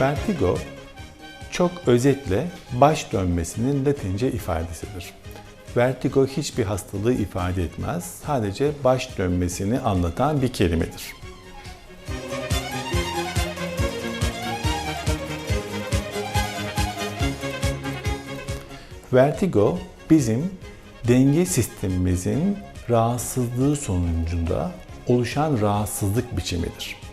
Vertigo çok özetle baş dönmesinin latince ifadesidir. Vertigo hiçbir hastalığı ifade etmez. Sadece baş dönmesini anlatan bir kelimedir. Vertigo bizim denge sistemimizin rahatsızlığı sonucunda oluşan rahatsızlık biçimidir.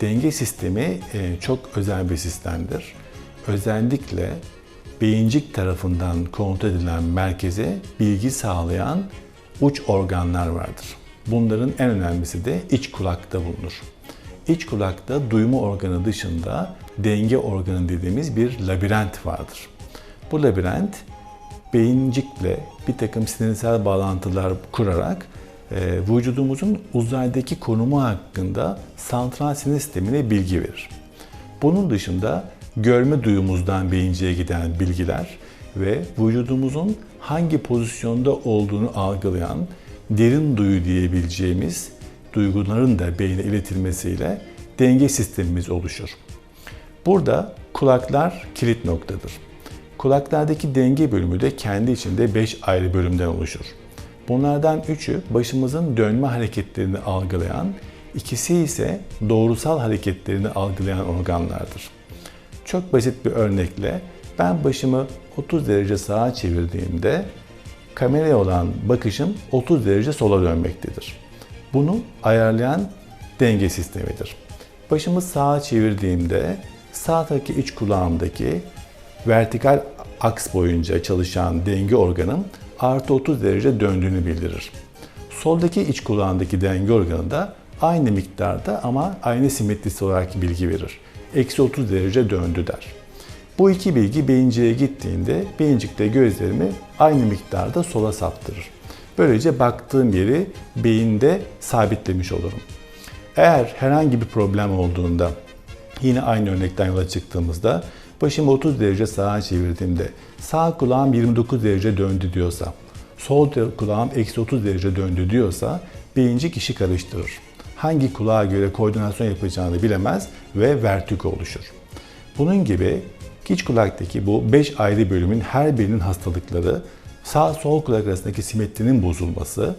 Denge sistemi e, çok özel bir sistemdir. Özellikle beyincik tarafından kontrol edilen merkeze bilgi sağlayan uç organlar vardır. Bunların en önemlisi de iç kulakta bulunur. İç kulakta duyma organı dışında denge organı dediğimiz bir labirent vardır. Bu labirent beyincikle bir takım sinirsel bağlantılar kurarak e, vücudumuzun uzaydaki konumu hakkında santral sinir sistemine bilgi verir. Bunun dışında görme duyumuzdan beyinciye giden bilgiler ve vücudumuzun hangi pozisyonda olduğunu algılayan derin duyu diyebileceğimiz duyguların da beyne iletilmesiyle denge sistemimiz oluşur. Burada kulaklar kilit noktadır. Kulaklardaki denge bölümü de kendi içinde 5 ayrı bölümden oluşur. Bunlardan üçü başımızın dönme hareketlerini algılayan, ikisi ise doğrusal hareketlerini algılayan organlardır. Çok basit bir örnekle ben başımı 30 derece sağa çevirdiğimde kameraya olan bakışım 30 derece sola dönmektedir. Bunu ayarlayan denge sistemidir. Başımı sağa çevirdiğimde sağdaki iç kulağımdaki vertikal aks boyunca çalışan denge organım artı 30 derece döndüğünü bildirir. Soldaki iç kulağındaki denge organı da aynı miktarda ama aynı simetrisi olarak bilgi verir. Eksi 30 derece döndü der. Bu iki bilgi beyinciğe gittiğinde beyincikte gözlerimi aynı miktarda sola saptırır. Böylece baktığım yeri beyinde sabitlemiş olurum. Eğer herhangi bir problem olduğunda yine aynı örnekten yola çıktığımızda başımı 30 derece sağa çevirdiğimde sağ kulağım 29 derece döndü diyorsa, sol kulağım eksi 30 derece döndü diyorsa beyincik işi karıştırır. Hangi kulağa göre koordinasyon yapacağını bilemez ve vertigo oluşur. Bunun gibi iç kulaktaki bu 5 ayrı bölümün her birinin hastalıkları, sağ sol kulak arasındaki simetrinin bozulması,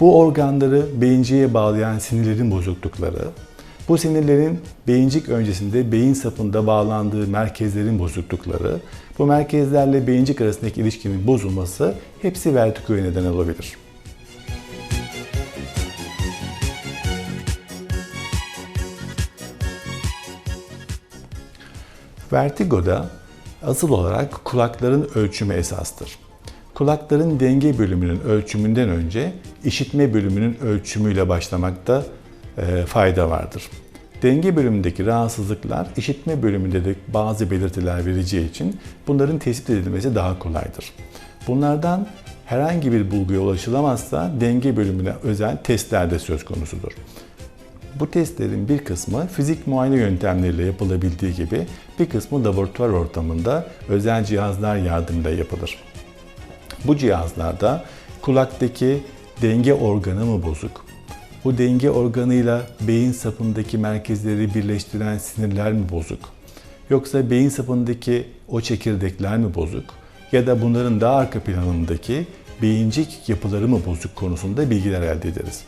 bu organları beyinciye bağlayan sinirlerin bozuklukları, bu sinirlerin beyincik öncesinde beyin sapında bağlandığı merkezlerin bozuklukları, bu merkezlerle beyincik arasındaki ilişkinin bozulması hepsi vertigoya neden olabilir. Vertigoda asıl olarak kulakların ölçümü esastır. Kulakların denge bölümünün ölçümünden önce işitme bölümünün ölçümüyle başlamakta fayda vardır. Denge bölümündeki rahatsızlıklar işitme bölümünde de bazı belirtiler vereceği için bunların tespit edilmesi daha kolaydır. Bunlardan herhangi bir bulguya ulaşılamazsa denge bölümüne özel testler de söz konusudur. Bu testlerin bir kısmı fizik muayene yöntemleriyle yapılabildiği gibi bir kısmı laboratuvar ortamında özel cihazlar yardımıyla yapılır. Bu cihazlarda kulaktaki denge organı mı bozuk? Bu denge organıyla beyin sapındaki merkezleri birleştiren sinirler mi bozuk? Yoksa beyin sapındaki o çekirdekler mi bozuk? Ya da bunların daha arka planındaki beyincik yapıları mı bozuk konusunda bilgiler elde ederiz.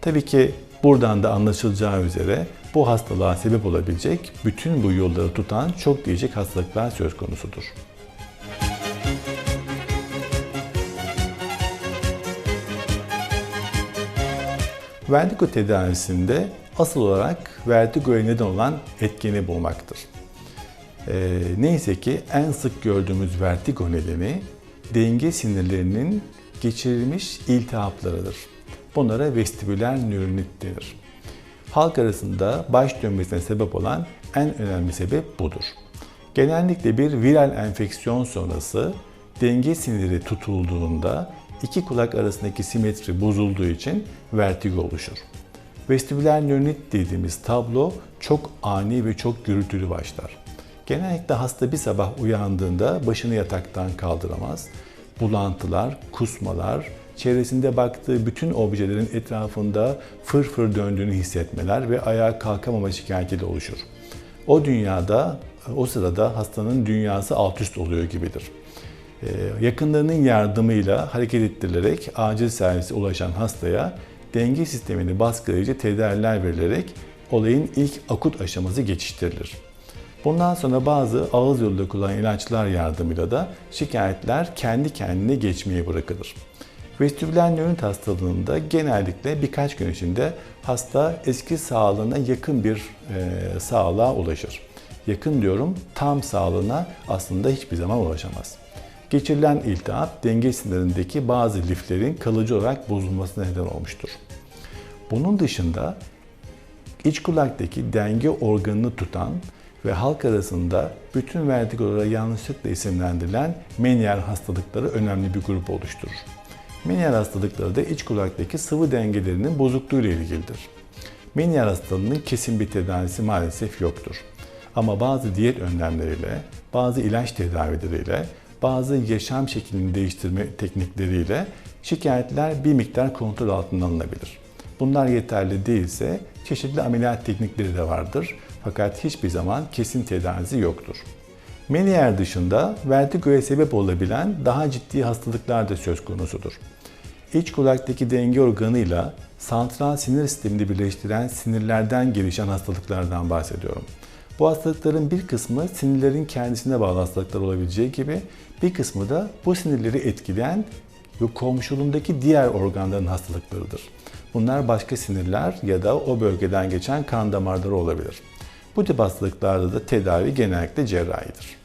Tabii ki buradan da anlaşılacağı üzere bu hastalığa sebep olabilecek bütün bu yolları tutan çok değişik hastalıklar söz konusudur. Vertigo tedavisinde asıl olarak vertigoya neden olan etkeni bulmaktır. E, neyse ki en sık gördüğümüz vertigo nedeni denge sinirlerinin geçirilmiş iltihaplarıdır. Bunlara vestibüler nöronit denir. Halk arasında baş dönmesine sebep olan en önemli sebep budur. Genellikle bir viral enfeksiyon sonrası denge siniri tutulduğunda iki kulak arasındaki simetri bozulduğu için vertigo oluşur. Vestibüler nöronit dediğimiz tablo çok ani ve çok gürültülü başlar. Genellikle hasta bir sabah uyandığında başını yataktan kaldıramaz. Bulantılar, kusmalar, çevresinde baktığı bütün objelerin etrafında fır fır döndüğünü hissetmeler ve ayağa kalkamama şikayetiyle oluşur. O dünyada, o sırada hastanın dünyası alt üst oluyor gibidir. Ee, Yakınlarının yardımıyla hareket ettirilerek acil servise ulaşan hastaya denge sistemini baskılayıcı tedaviler verilerek olayın ilk akut aşaması geçiştirilir. Bundan sonra bazı ağız yoluyla kullanılan ilaçlar yardımıyla da şikayetler kendi kendine geçmeye bırakılır. Vestibüler nörit hastalığında genellikle birkaç gün içinde hasta eski sağlığına yakın bir e, sağlığa ulaşır. Yakın diyorum tam sağlığına aslında hiçbir zaman ulaşamaz. Geçirilen iltihap denge sinirlerindeki bazı liflerin kalıcı olarak bozulmasına neden olmuştur. Bunun dışında iç kulaktaki denge organını tutan ve halk arasında bütün vertigolara yanlışlıkla isimlendirilen Meniere hastalıkları önemli bir grup oluşturur. Meniere hastalıkları da iç kulaktaki sıvı dengelerinin bozukluğu ile ilgilidir. Meniere hastalığının kesin bir tedavisi maalesef yoktur. Ama bazı diyet önlemleriyle, bazı ilaç tedavileriyle, bazı yaşam şeklini değiştirme teknikleriyle şikayetler bir miktar kontrol altına alınabilir. Bunlar yeterli değilse çeşitli ameliyat teknikleri de vardır fakat hiçbir zaman kesin tedavisi yoktur. Meniere dışında vertigoya sebep olabilen daha ciddi hastalıklar da söz konusudur. İç kulaktaki denge organıyla santral sinir sistemini birleştiren sinirlerden gelişen hastalıklardan bahsediyorum. Bu hastalıkların bir kısmı sinirlerin kendisine bağlı hastalıklar olabileceği gibi bir kısmı da bu sinirleri etkileyen ve komşuluğundaki diğer organların hastalıklarıdır. Bunlar başka sinirler ya da o bölgeden geçen kan damarları olabilir. Bu tip hastalıklarda da tedavi genellikle cerrahidir.